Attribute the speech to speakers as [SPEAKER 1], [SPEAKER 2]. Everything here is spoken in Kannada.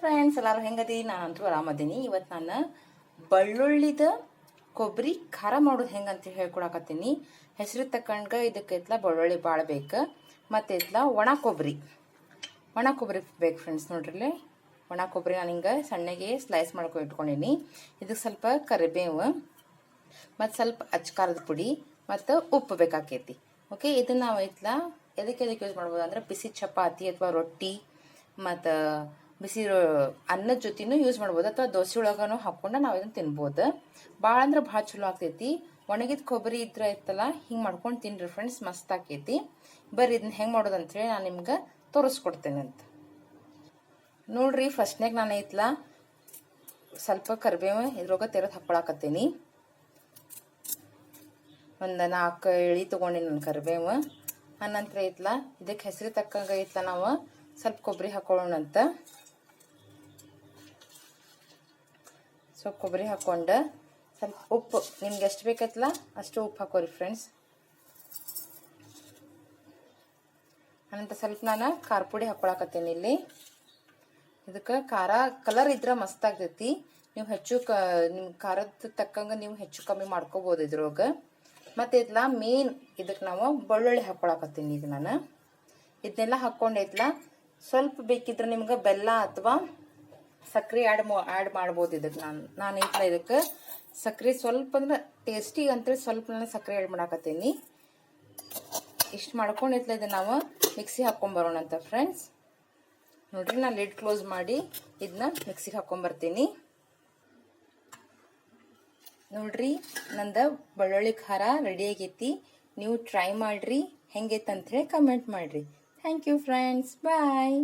[SPEAKER 1] ಫ್ರೆಂಡ್ಸ್ ಎಲ್ಲರೂ ನಾನು ಅಂತೂ ಆರಾಮದೀನಿ. ಇವತ್ತು ನಾನು ಬಳ್ಳುಳ್ಳಿದ ಕೊಬ್ಬರಿ ಖಾರ ಮಾಡೋದು ಹೆಂಗಂತ ಹೇಳ್ಕೊಡಕತ್ತೀನಿ. ಹೆಸರು ತಕ್ಕಂಡ್ಗೆ ಇದಕ್ಕೆ ಎತ್ಲ ಬೆಳ್ಳುಳ್ಳಿ ಭಾಳ ಬೇಕು. ಮತ್ತು ಇತ್ಲ ಒಣ ಕೊಬ್ಬರಿ ಒಣ ಕೊಬ್ಬರಿ ಬೇಕು ಫ್ರೆಂಡ್ಸ್ ನೋಡ್ರಿ ಒಣ ಕೊಬ್ಬರಿ ನಾನು ಹಿಂಗೆ ಸಣ್ಣಗೆ ಸ್ಲೈಸ್ ಮಾಡ್ಕೊಂಡು ಇಟ್ಕೊಂಡೀನಿ. ಇದಕ್ಕೆ ಸ್ವಲ್ಪ ಕರಿಬೇವು, ಮತ್ತು ಸ್ವಲ್ಪ ಅಚ್ಕಾರದ ಪುಡಿ, ಮತ್ತು ಉಪ್ಪು ಬೇಕಾಕೈತಿ. ಓಕೆ, ಇದನ್ನು ನಾವು ಎತ್ಲ ಎದಕ್ಕೆ ಎದಕ್ಕೆ ಯೂಸ್ ಮಾಡ್ಬೋದು ಅಂದ್ರೆ ಬಿಸಿ ಚಪಾತಿ ಅಥವಾ ರೊಟ್ಟಿ, ಮತ್ತು ಬಿಸಿ ಅನ್ನದ ಜೊತೆನೂ ಯೂಸ್ ಮಾಡ್ಬೋದು. ಅಥವಾ ದೋಸೆ ಒಳಗೂ ಹಾಕ್ಕೊಂಡು ನಾವು ಇದನ್ನು ತಿನ್ಬೋದು. ಭಾಳ ಅಂದ್ರೆ ಭಾಳ ಚಲೋ ಆಗ್ತೈತಿ. ಒಣಗಿದ ಕೊಬ್ಬರಿ ಇದ್ರೆ ಇತ್ತಲ್ಲ, ಹಿಂಗೆ ಮಾಡ್ಕೊಂಡು ತಿನ್ರಿ ಫ್ರೆಂಡ್ಸ್ ಮಸ್ತ್ ಆಕೈತಿ ಬರ್ರಿ, ಇದನ್ನ ಹೆಂಗೆ ಮಾಡೋದು ಅಂತೇಳಿ ನಾನು ನಿಮ್ಗೆ ತೋರಿಸ್ಕೊಡ್ತೇನೆ ಅಂತ. ನೋಡ್ರಿ ಫಸ್ಟ್ನಾಗ ನಾನು ಐತ್ಲ, ಸ್ವಲ್ಪ ಕರಿಬೇವು ಇದ್ರೊಳಗೆ ತೆರೆದು ಹಾಕ್ಕೊಳಕತ್ತೀನಿ ಒಂದು ನಾಲ್ಕು ಎಳಿ ತೊಗೊಂಡಿ ನನ್ನ ಕರಿಬೇವು. ಆನಂತರ ಐತ್ಲ ಇದಕ್ಕೆ ಹೆಸರು ತಕ್ಕಂಗೆ ಐತ್ಲ ನಾವು, ಸ್ವಲ್ಪ ಕೊಬ್ಬರಿ ಹಾಕೊಳ್ಳೋಣ ಸ್ವಲ್ಪ ಕೊಬ್ಬರಿ ಹಾಕ್ಕೊಂಡು ಸ್ವಲ್ಪ ಉಪ್ಪು. ನಿಮ್ಗೆ ಎಷ್ಟು ಬೇಕಾಯ್ತಲ್ಲ ಅಷ್ಟು ಉಪ್ಪು ಹಾಕೋರಿ ಫ್ರೆಂಡ್ಸ್ ಅನಂತರ ಸ್ವಲ್ಪ ನಾನು ಖಾರ ಪುಡಿ ಹಾಕೊಳಕತ್ತೀನಿ ಇಲ್ಲಿ. ಇದಕ್ಕೆ ಖಾರ ಕಲರ್ ಇದ್ರೆ ಮಸ್ತ್ ಆಗ್ತೈತಿ. ನೀವು ಹೆಚ್ಚು ಕ ನಿಮ್ಮ ಖಾರದ ತಕ್ಕಂಗೆ ನೀವು ಹೆಚ್ಚು ಕಮ್ಮಿ ಮಾಡ್ಕೋಬೋದು ಇದ್ರೊಳಗೆ. ಮತ್ತು ಇದ್ಲ ಮೇನ್ ಇದಕ್ಕೆ ನಾವು ಬೆಳ್ಳುಳ್ಳಿ ಹಾಕೊಳಕತ್ತೀನಿ ಈಗ ನಾನು. ಇದನ್ನೆಲ್ಲ ಹಾಕ್ಕೊಂಡೈತ್ಲ ಸ್ವಲ್ಪ ಬೇಕಿದ್ರೆ ನಿಮ್ಗೆ ಬೆಲ್ಲ ಅಥವಾ ಸಕ್ರೆ ಆ್ಯಡ್ ಮಾ ಆ್ಯಡ್ ಮಾಡ್ಬೋದು ಇದಕ್ಕೆ ನಾನು ನಾನು ಐತ್ಲ ಇದಕ್ಕೆ. ಸಕ್ಕರೆ ಸ್ವಲ್ಪ ಅಂದ್ರೆ ಟೇಸ್ಟಿಗೆ ಅಂತೇಳಿ ಸ್ವಲ್ಪ ನಾನು ಸಕ್ಕರೆ ಆ್ಯಡ್ ಮಾಡಾಕತ್ತೀನಿ. ಇಷ್ಟು ಮಾಡ್ಕೊಂಡು ಇತ್ಲ ಇದನ್ನು ನಾವು ಮಿಕ್ಸಿ ಹಾಕ್ಕೊಂಬರೋಣಂತ ಫ್ರೆಂಡ್ಸ್ ನೋಡ್ರಿ ನಾನು ಲಿಡ್ ಕ್ಲೋಸ್ ಮಾಡಿ ಇದನ್ನ ಮಿಕ್ಸಿಗೆ ಹಾಕ್ಕೊಂಬರ್ತೀನಿ ನೋಡ್ರಿ ನಂದ ಬೆಳ್ಳುಳ್ಳಿ ಖಾರ ರೆಡಿ ಆಗೈತಿ. ನೀವು ಟ್ರೈ ಮಾಡ್ರಿ. ಹೆಂಗೈತೆ ಹೇಳಿ ಕಮೆಂಟ್ ಮಾಡಿರಿ. Thank you friends bye